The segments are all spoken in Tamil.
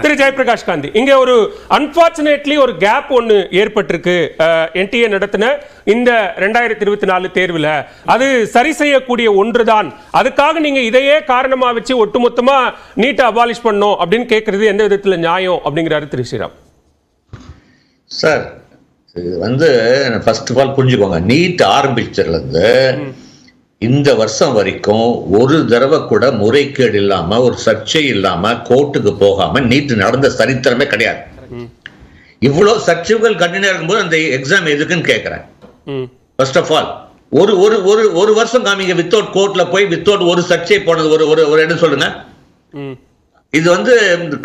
திரு ஜெயபிரகாஷ் காந்தி. இங்க ஒரு அன்பார்ச்சுனேட்லி ஒரு கேப் ஒன்னு ஏற்பட்டிருக்கு. என்டிஏ நடத்தின இந்த ரெண்டாயிரத்தி இருபத்தி நாலு தேர்வுல. அது சரி செய்யக்கூடிய ஒன்றுதான். அதுக்காக நீங்க இதையே காரணமா வச்சு ஒட்டுமொத்தமா நீட்டை அபாலிஷ் பண்ணோம் அப்படின்னு கேட்கறது எந்த விதத்துல நியாயம் அப்படிங்கிறாரு திரு ஸ்ரீராம். சார் இது வந்து ஃபர்ஸ்ட் ஆஃப் ஆல் புரிஞ்சுக்கோங்க. நீட் ஆரம்பிச்சதுலேருந்து இந்த வருஷம் வரைக்கும் ஒரு தடவை கூட முறைகேடு இல்லாம ஒரு சர்ச்சை இல்லாம கோர்ட்டுக்கு போகாம நீட் நடந்த சரித்திரமே கிடையாது. இவ்வளவு சர்ச்சைகள் கண்டினியூ இருக்கும்போது அந்த எக்ஸாம் எதுக்குன்னு கேட்கிறேன் ஃபர்ஸ்ட் ஆஃப் ஆல் ஒரு ஒரு ஒரு ஒரு வருஷம் காமிங்க வித்தவுட் கோர்ட்ல போய் வித்தவுட் ஒரு சர்ச்சை போனது ஒரு ஒரு ஒரு இடம் சொல்லுங்க? இது வந்து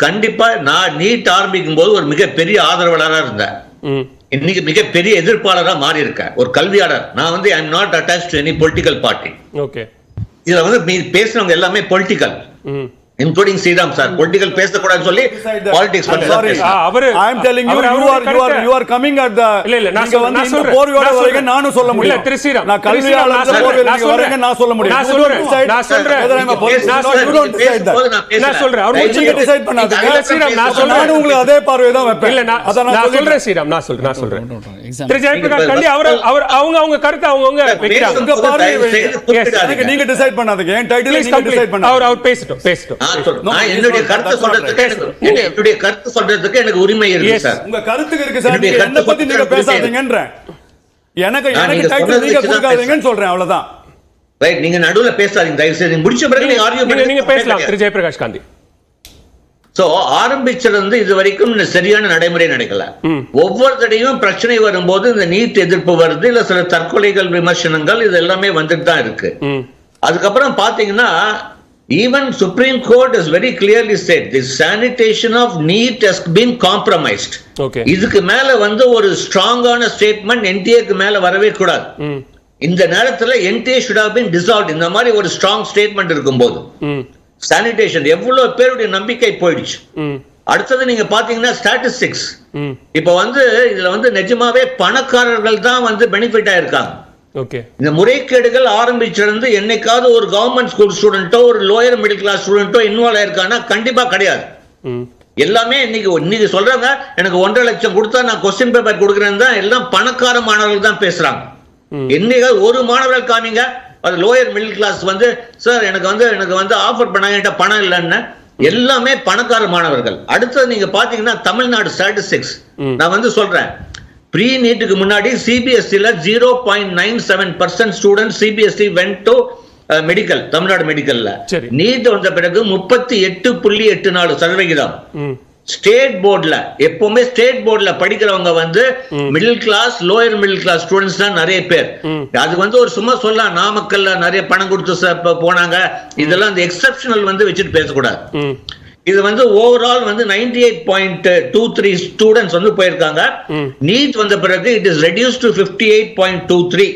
கண்டிப்பா நான் நீட் ஆரம்பிக்கும் போது ஒரு மிகப்பெரிய ஆதரவாளராக இருந்தேன். இன்னைக்கு மிகப்பெரிய எதிர்ப்பாளரா மாறி இருக்கேன் ஒரு கல்வியாளர். நான் வந்து I am not attach to any political party okay இதுல வந்து பேசுனவங்க எல்லாமே political including Sriram sir political பேசக்கூடாதுன்னு சொல்லி பாலிடிக்ஸ் பண்ணி அவரு I am telling you, our you அவருடைய are, you are, கருத்தை- you are coming at the. இல்ல இல்ல நான் நீங்க சொல்றேன், வந்து நான் இந்த. போர்வையோட நான் சொல்றேன். நானும் சொல்ல இல்ல, முடியும். திரு ஸ்ரீராம், நான் நான் கல்வியாளர் சொல்றேன், போர்வையில நான் நீங்க. நான் சொல்ல முடியும். நான் சொல்றேன். நான் சொல்றேன். நான் சொல்றேன். நான். நான் சொல்றேன், அவர் செய்து decide பண்ணாதீங்க. நீங்க அதுக்கப்புறம் ஸ்ரீராம், நான் சொல்றேன். நானும் உங்களுக்கு அதே பார்வை தான் வைப்பேன். இல்ல நான் அதான் நான் நான் சொல்றேன். ஸ்ரீராம் நான் சொல்றேன் நான் சொல்றேன். திரு ஜெயபிரகாஷ் காந்தி அவர் அவர் அவங்க அவங்க கருத்தை அவங்கவங்க வைக்கிறாங்க உங்க. எனக்கு நீங்க decide பண்ணாதீங்க. என் Please நீங்க decide பண்ணாதீங்க. அவர் அவர் பேசட்டும் பேசட்டும் என்னுடைய கருத்து சொல்றதுக்கு. எனக்கு- என்னுடைய கருத்து சொல்றதுக்கு எனக்கு உரிமை இருக்கு Yes. சார். உங்க கருத்துக்கு இருக்கு சார். என்னுடைய நீங்க என்ன கருத்து பத்தி நீங்க சொல்றதுக்கு பேசாதீங்கன்றேன் எனக்கு நான் எனக்கு நீங்க டைட்டில் சொன்னதை நீங்க வச்சு தான் கொடுக்காதீங்கன்னு சொல்றேன் அவ்வளவுதான். ரைட் நீங்க நடுவுல பேசாதீங்க தயவு செய்து முடிச்ச பிறகு நீங்க ஆர்கியூ நீங்க நீங்க பேசலாம் திரு ஜெயபிரகாஷ் காந்தி. சோ ஆரம்பிச்சிருந்து இது வரைக்கும் இந்த சரியான நடைமுறை நடக்கல. ஒவ்வொரு தடையும் பிரச்சனை வரும்போது இந்த நீட் எதிர்ப்பு வருது இல்ல சில தற்கொலைகள் விமர்சனங்கள் இது எல்லாமே வந்துட்டு தான் இருக்கு. அதுக்கப்புறம் பாத்தீங்கன்னா even supreme court is very clearly state the sanitation of NEET has been compromised okay இதுக்கு மேல வந்து ஒரு ஸ்ட்ராங்கான ஸ்டேட்மெண்ட் என்டிஏக்கு மேல வரவே கூடாது. இந்த நேரத்துல NDA should have been dissolved. இந்த மாதிரி ஒரு ஸ்ட்ராங் ஸ்டேட்மெண்ட் இருக்கும்போது. சானிடேஷன் எவ்வளவு பேருடைய நம்பிக்கை போயிடுச்சு. அடுத்தது நீங்க பாத்தீங்கன்னா ஸ்டாட்டிஸ்டிக்ஸ் இப்ப வந்து இதுல வந்து நிஜமாவே பணக்காரர்கள் தான் வந்து பெனிஃபிட் ஆயிருக்காங்க. இந்த முறைகேடுகள் ஆரம்பிச்சிருந்து என்னைக்காவது ஒரு கவர்மெண்ட் ஸ்கூல் ஸ்டூடெண்ட்டோ ஒரு லோயர் மிடில் கிளாஸ் ஸ்டூடெண்ட்டோ இன்வால்வ் ஆயிருக்கானா கண்டிப்பா கிடையாது. எல்லாமே இன்னைக்கு இன்னைக்கு சொல்றாங்க எனக்கு ஒன்றரை லட்சம் கொடுத்தா நான் கொஸ்டின் பேப்பர் கொடுக்குறேன்னு தான் எல்லாம் பணக்கார மாணவர்கள் தான் பேசுறாங்க. ம். என்னைக்காவது ஒரு மாணவர்கள் காமிங்க அது லோயர் மிடில் கிளாஸ் வந்து சார் எனக்கு வந்து எனக்கு வந்து ஆஃபர் பண்ணாங்க என்கிட்ட பணம் இல்லைன்னு. எல்லாமே பணக்கார மாணவர்கள். அடுத்தது நீங்க பாத்தீங்கன்னா தமிழ்நாடு ஸ்டாட்டிஸ்டிக்ஸ். நான் வந்து சொல்றேன் ப்ரீ நீட்டுக்கு முன்னாடி சிபிஎஸ்சியில் zero point nine seven percent student CBSE went to medical Tamil Nadu மெடிக்கல்ல. NEET வந்த பிறகு முப்பத்தி எட்டு புள்ளி எட்டு நாலு சதவிகிதம். ஸ்டேட் போர்டுல எப்பவுமே ஸ்டேட் போர்டுல படிக்கிறவங்க வந்து middle class lower middle class students தான் நிறைய பேர். அது வந்து ஒரு சும்மா சொல்லலாம் நாமக்கல்ல நிறைய பணம் கொடுத்து போனாங்க. இதெல்லாம் அந்த எக்ஸப்ஷனல் வந்து வச்சுட்டு பேசக்கூடாது. இது வந்து ஓவரால் வந்து ninety eight point two three students வந்து போயிருக்காங்க. நீட் வந்த பிறகு it is reduce to fifty eight point two three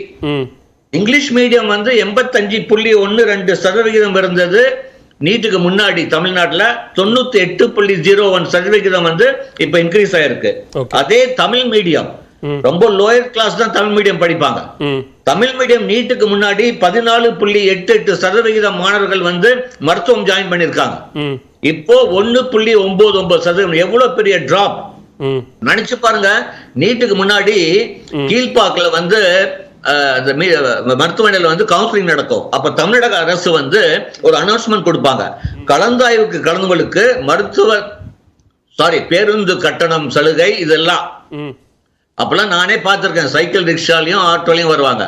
English medium வந்து எண்பத்தஞ்சு புள்ளி ஒன்று ரெண்டு சதவிகிதம் இருந்தது. நீட்டுக்கு முன்னாடி தமிழ்நாட்டுல தொண்ணூத்தி எட்டு புள்ளி ஜீரோ ஒன் சதவிகிதம் வந்து இப்ப இன்க்ரீஸ் ஆயிருக்கு. அதே தமிழ் மீடியம். ரொம்ப லோயர் கிளாஸ் தான் தமிழ் மீடியம் படிப்பாங்க. தமிழ் மீடியம் நீட்டுக்கு முன்னாடி பதினாலு புள்ளி எட்டு எட்டு சதவிகிதம் மாணவர்கள் வந்து மருத்துவம் ஜாயின் பண்ணிருக்காங்க ம். இப்போ ஒன்னு புள்ளி ஒன்பது ஒன்பது சதவீதம். எவ்வளவு பெரிய டிராப் நினைச்சு பாருங்க. நீட்டுக்கு முன்னாடி கீழ்பாக்குல வந்து மருத்துவமனையில வந்து கவுன்சிலிங் நடக்கும். அப்ப தமிழக அரசு வந்து ஒரு அனௌன்ஸ்மெண்ட் கொடுப்பாங்க. கலந்தாய்வுக்கு கலந்தவங்களுக்கு மருத்துவ சாரி பேருந்து கட்டணம் சலுகை இதெல்லாம். அப்பெல்லாம் நானே பார்த்திருக்கேன். சைக்கிள் ரிக்ஷாலையும் ஆட்டோலையும் வருவாங்க.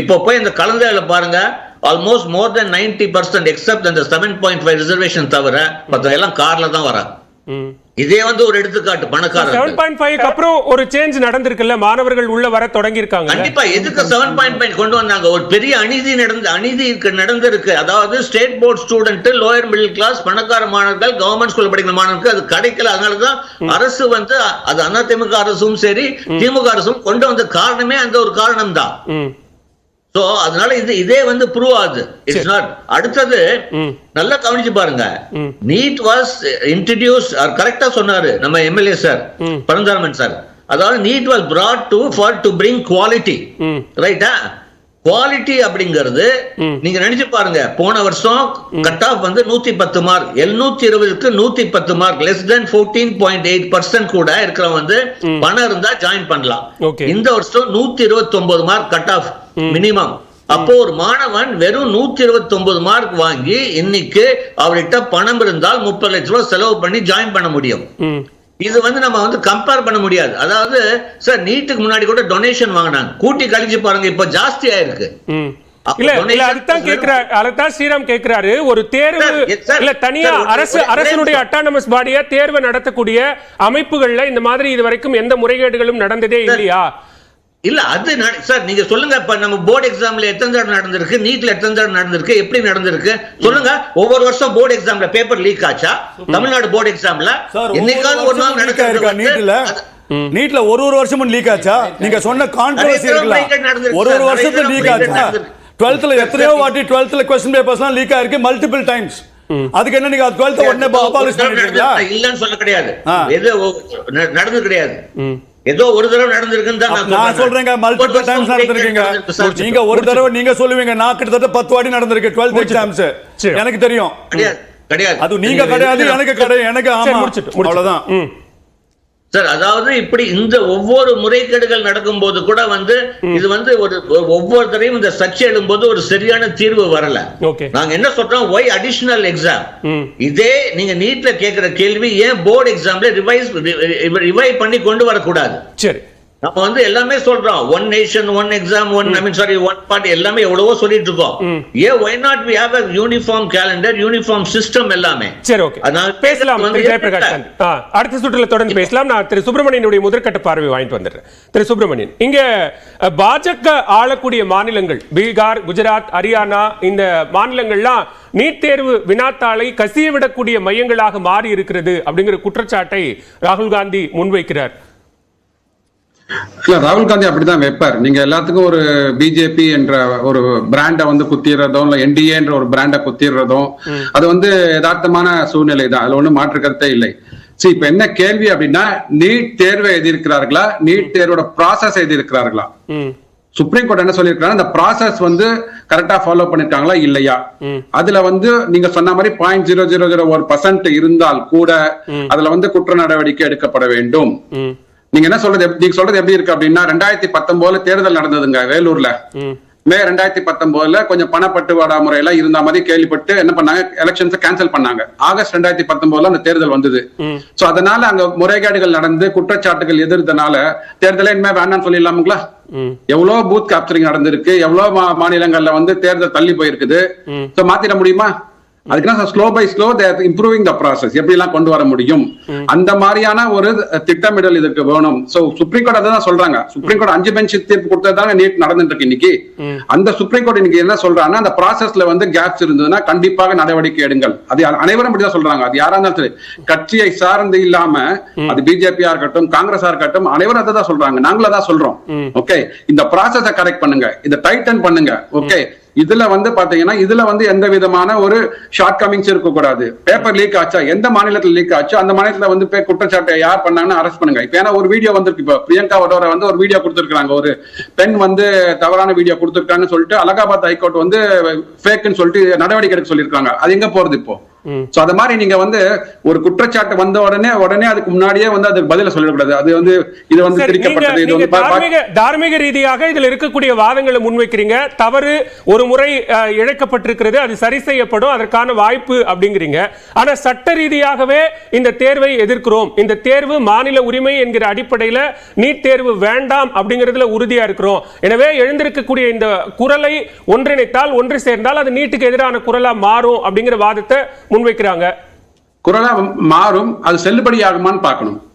இப்போ போய் இந்த கலந்தாயில பாருங்க. Almost more than ninety percent except அந்த செவன் பாயிண்ட் ஃபைவ் ரிசர்வேஷன் தவிர மற்ற எல்லாம் கார்ல தான் வராங்க ம். இதே வந்து ஒரு எடுத்துக்காட்டு பணக்காரர்கள். செவன் பாயிண்ட் ஃபைவ் அப்புறம் ஒரு சேஞ்ச் நடந்திருக்குல்ல? மாணவர்கள் உள்ள வர தொடங்கி இருக்காங்க கண்டிப்பா எதுக்கு செவன் பாயிண்ட் ஃபைவ் கொண்டு வந்தாங்க? ஒரு பெரிய அநீதி நடந்து அநீதி இருக்கு- நடந்திருக்கு. அதாவது state board student lower middle class பணக்கார மாணவர்கள் கவர்மெண்ட் ஸ்கூல்ல படிக்கிற மாணவர்களுக்கு அது கிடைக்கல. அதனாலதான் அரசு வந்து அது அதிமுக அரசும் சரி திமுக அரசும் கொண்டு வந்த காரணமே அந்த ஒரு காரணம் தான் ம். சோ அதனால இது இதே வந்து ப்ரூவ் ஆகுது. இட்ஸ் நாட் அடுத்தது நல்லா கவனிச்சு பாருங்க. நீட் வாஸ் இன்ட்ரடியூஸ் கரெக்டா சொன்னாரு நம்ம எம்எல்ஏ சார் ம். பரந்தாமன் சார். அதாவது NEET was brought to for to bring quality ரைட்டா குவாலிட்டி அப்படிங்கிறது நீங்க நினைச்சு பாருங்க போன வருஷம் கட் ஆஃப் வந்து நூத்தி பத்து மார்க் எழுநூத்தி இருபதுக்கு நூத்தி பத்து mark less than fourteen point eight percent கூட இருக்கிறவங்க வந்து பணம் இருந்தா ஜாயின் பண்ணலாம். இந்த வருஷம் நூத்தி இருபத்தி ஒன்பது மார்க் கட் ஆஃப் மினிமம் அப்போ ஒரு மாணவன் வெறும் நூத்தி இருபத்தி ஒன்பது மார்க் வாங்கி இன்னைக்கு அவர்கிட்ட பணம் இருந்தால் முப்பது லட்ச ரூபாய் செலவு பண்ணி ஜாயின் பண்ண முடியும். இது வந்து நம்ம வந்து கம்பேர் பண்ண முடியாது. அதாவது சார் நீட்டுக்கு முன்னாடி கூட டொனேஷன் வாங்கினாங்க. கூட்டி கழிச்சு பாருங்க இப்ப ஜாஸ்தி ஆயிருக்கு. இல்ல இல்ல அதுதான் கேக்குறாரு. அதுதான் ஸ்ரீராம் கேக்குறாரு. ஒரு தேர்வு. இல்ல தனியா அரசு அரசனுடைய அட்டானமஸ் பாடியா தேர்வை நடத்தக்கூடிய அமைப்புகள்ல இந்த மாதிரி இது வரைக்கும் எந்த முறைகேடுகளும் நடந்ததே இல்லையா? இல்ல அது சார் நீங்க சொல்லுங்க இப்ப நம்ம போர்டு எக்ஸாம்ல எத்தனை தடவை நடந்திருக்கு நீட்ல எத்தனை தடவை நடந்திருக்கு எப்படி நடந்திருக்கு? சொல்லுங்க ஒவ்வொரு வருஷம் போர்டு எக்ஸாம்ல பேப்பர் லீக் ஆச்சா? தமிழ்நாடு போர்டு எக்ஸாம்ல என்னைக்காவது ஒரு நாள் ஆயிருக்கா நீட்ல நீட்ல ஒரு ஒரு வருஷமும் லீக் ஆச்சா? நீங்க சொன்ன கான்ட்ரவர்சி இருக்குல்ல. ஒரு ஒரு. வருஷத்துல லீக் ஆச்சா. டுவெல்த்ல எத்தனையோ வாட்டி டுவெல்த்ல கொஸ்டின் பேப்பர்ஸ்லாம் லீக் ஆயிருக்கு மல்டிபிள் டைம்ஸ் அதுக்கு என்ன நீங்க டுவெல்த் உடனே இல்லன்னு சொல்ல கிடையாது. நடந்தது கிடையாது. ஏதோ ஒரு தடவை நடந்திருக்குன்னு நான் சொல்றேங்க மல்டிபிள் டைம்ஸ் நடந்திருக்கீங்க. நீங்க ஒரு தடவை நீங்க சொல்லுவீங்க நான் கிட்டத்தட்ட பத்து வாட்டி நடந்திருக்கு டுவெல்த் எக்ஸாம்ஸ். எனக்கு தெரியும். கிடையாது அது நீங்க கிடையாது எனக்கு கிடையாது. எனக்கு ஆமா. அவ்வளவுதான். சார் அதாவது இப்படி இந்த ஒவ்வொரு முறைகேடுகள் நடக்கும்போது கூட வந்து இது வந்து ஒரு ஒவ்வொரு தடையும் இந்த சர்ச்சை எழும்போது ஒரு சரியான தீர்வு வரல. நாங்க என்ன சொல்றோம்? ஒய் அடிஷனல் எக்ஸாம் இதே நீங்க நீட்ல கேக்குற கேள்வி ஏன் போர்டு எக்ஸாம்ல ரிவைஸ் ரிவைவ் பண்ணி கொண்டு வரக்கூடாது? சரி. நம்ம வந்து எல்லாமே சொல்றோம். One nation one exam one I mean sorry one part எல்லாமே எவ்வளவோ சொல்லிட்டு இருக்கோம் ஏன் why not we have a uniform calendar uniform system எல்லாமே? சரி ஓகே அதனால பேசலாம் வந்து திரு ஜெயபிரகாஷ் அடுத்த சுற்றுல தொடர்ந்து பேசலாம். நான் திரு சுப்பிரமணியனுடைய முதற்கட்ட பார்வை வாங்கிட்டு வந்துடுறேன். திரு சுப்பிரமணியன் இங்க பாஜக ஆளக்கூடிய மாநிலங்கள் பீகார் குஜராத் ஹரியானா இந்த மாநிலங்கள்லாம் நீட் தேர்வு வினாத்தாளை கசிய விடக்கூடிய மையங்களாக மாறி இருக்கிறது அப்படிங்கிற குற்றச்சாட்டை ராகுல் காந்தி முன்வைக்கிறார். இல்ல ராகுல் காந்தி அப்படிதான் வைப்பார். நீங்க எல்லாத்துக்கும் ஒரு பிஜேபி என்ற ஒரு பிராண்டை வந்து குத்திடுறதும் இல்ல என்டிஏ என்ற ஒரு பிராண்டை குத்திடுறதும் அது வந்து யதார்த்தமான சூழ்நிலை தான். அதுல ஒண்ணும் மாற்று கருத்தே இல்லை. சரி இப்ப என்ன கேள்வி அப்படின்னா நீட் தேர்வை எதிர்க்கிறார்களா நீட் தேர்வோட ப்ராசஸ் எதிர்க்கிறார்களா ம். சுப்ரீம் கோர்ட் என்ன சொல்லியிருக்காங்க இந்த ப்ராசஸ் வந்து கரெக்டா ஃபாலோ பண்ணிருக்காங்களா இல்லையா? அதுல வந்து நீங்க சொன்ன மாதிரி பாயிண்ட் ஜீரோ ஜீரோ ஜீரோ ஒரு பர்சன்ட் இருந்தால் கூட அதுல வந்து குற்ற நடவடிக்கை எடுக்கப்பட வேண்டும். நீங்க என்ன சொல்றது நீங்க சொல்றது எப்படி இருக்கு அப்படின்னா ரெண்டாயிரத்தி பத்தொன்பதுல தேர்தல் நடந்ததுங்க வேலூர்ல. ம். ரெண்டாயிரத்தி பத்தொன்பதுல கொஞ்சம் பணப்பட்டுவாடா முறையெல்லாம் இருந்த மாதிரி கேள்விப்பட்டு என்ன பண்ணாங்க? எலெக்ஷன்ஸ் கேன்சல் பண்ணாங்க. ஆகஸ்ட் ரெண்டாயிரத்தி பத்தொன்பதுல அந்த தேர்தல் வந்தது. சோ அதனால அங்க முறைகேடுகள் நடந்து குற்றச்சாட்டுகள் எதிர்த்தனால தேர்தலே இனிமே வேண்டாம்னு சொல்லிடலாமுங்களா? எவ்வளவு பூத் கேப்சரிங் நடந்திருக்கு எவ்வளவு மாநிலங்கள்ல வந்து தேர்தல் தள்ளி போயிருக்குது. சோ மாத்திட முடியுமா? அதுக்கு slow by slow improving the process எப்படி எல்லாம் கொண்டு வர முடியும்? அந்த மாதிரியான ஒரு திட்டமிடல் இதுக்கு வேணும். சோ சுப்ரீம் கோர்ட் அதான் சொல்றாங்க. சுப்ரீம் கோர்ட் அஞ்சு பெஞ்ச் தீர்ப்பு கொடுத்ததாங்க நீட் நடந்துட்டு இருக்கு இன்னைக்கு அந்த சுப்ரீம் கோர்ட் இன்னைக்கு என்ன சொல்றாங்கன்னா அந்த ப்ராசஸ்ல வந்து கேப்ஸ் இருந்ததுன்னா கண்டிப்பாக நடவடிக்கை எடுங்கள். அது அனைவரும் அப்படிதான் சொல்றாங்க. அது யாரா இருந்தாலும் சரி. கட்சியை சார்ந்து இல்லாம அது பிஜேபியா இருக்கட்டும் காங்கிரஸா இருக்கட்டும் அனைவரும் அதை தான் சொல்றாங்க. நாங்களும் அதான் சொல்றோம். ஓகே இந்த ப்ராசஸ கரெக்ட் பண்ணுங்க. இதை டைட்டன் பண்ணுங்க. ஓகே இதுல வந்து பாத்தீங்கன்னா இதுல வந்து எந்த விதமான ஒரு ஷார்ட் கமிங்ஸ் இருக்கக்கூடாது. பேப்பர் லீக் ஆச்சா எந்த மாநிலத்துல லீக் ஆச்சோ அந்த மாநிலத்துல வந்து குற்றச்சாட்டை யார் பண்ணாங்கன்னு அரெஸ்ட் பண்ணுங்க. இப்ப ஏன்னா ஒரு வீடியோ வந்திருக்கு. இப்போ பிரியங்கா வடோரா வந்து ஒரு வீடியோ கொடுத்துருக்காங்க ஒரு பெண் வந்து தவறான வீடியோ கொடுத்துருக்கான்னு சொல்லிட்டு அலகாபாத் ஹைகோர்ட் வந்து ஃபேக்குன்னு சொல்லிட்டு நடவடிக்கை எடுக்க சொல்லியிருக்காங்க. அது எங்க போறது இப்போ? சோ அது மாதிரி நீங்க வந்து ஒரு குற்றச்சாட்டு வந்த உடனே உடனே அதுக்கு முன்னாடியே வந்து அதுக்கு பதில சொல்லிடக்கூடாது. அது வந்து இது வந்து திரிக்கப்பட்டது. இது வந்து தார்மீக தார்மீக ரீதியாக இதுல இருக்கக்கூடிய வாதங்களை முன்வைக்கிறீங்க. தவறு ஒரு முறை இழைக்கப்பட்டிருக்கிறது. அது சரி செய்யப்படும். அதற்கான வாய்ப்பு அப்படிங்கிறீங்க. ஆனா சட்ட ரீதியாகவே இந்த தேர்வை எதிர்க்கிறோம். இந்த தேர்வு மாநில உரிமை என்கிற அடிப்படையில நீட் தேர்வு வேண்டாம் அப்படிங்கிறதுல உறுதியா இருக்கிறோம். எனவே எழுந்திருக்கக்கூடிய இந்த குரலை ஒன்றிணைத்தால் ஒன்று சேர்ந்தால் அது நீட்டுக்கு எதிரான குரலா மாறும் அப்படிங்கிற வாதத்தை முன்வைக்கிறாங்க. குரலா மாறும் அது செல்லுபடியாகுமான்னு பார்க்கணும்.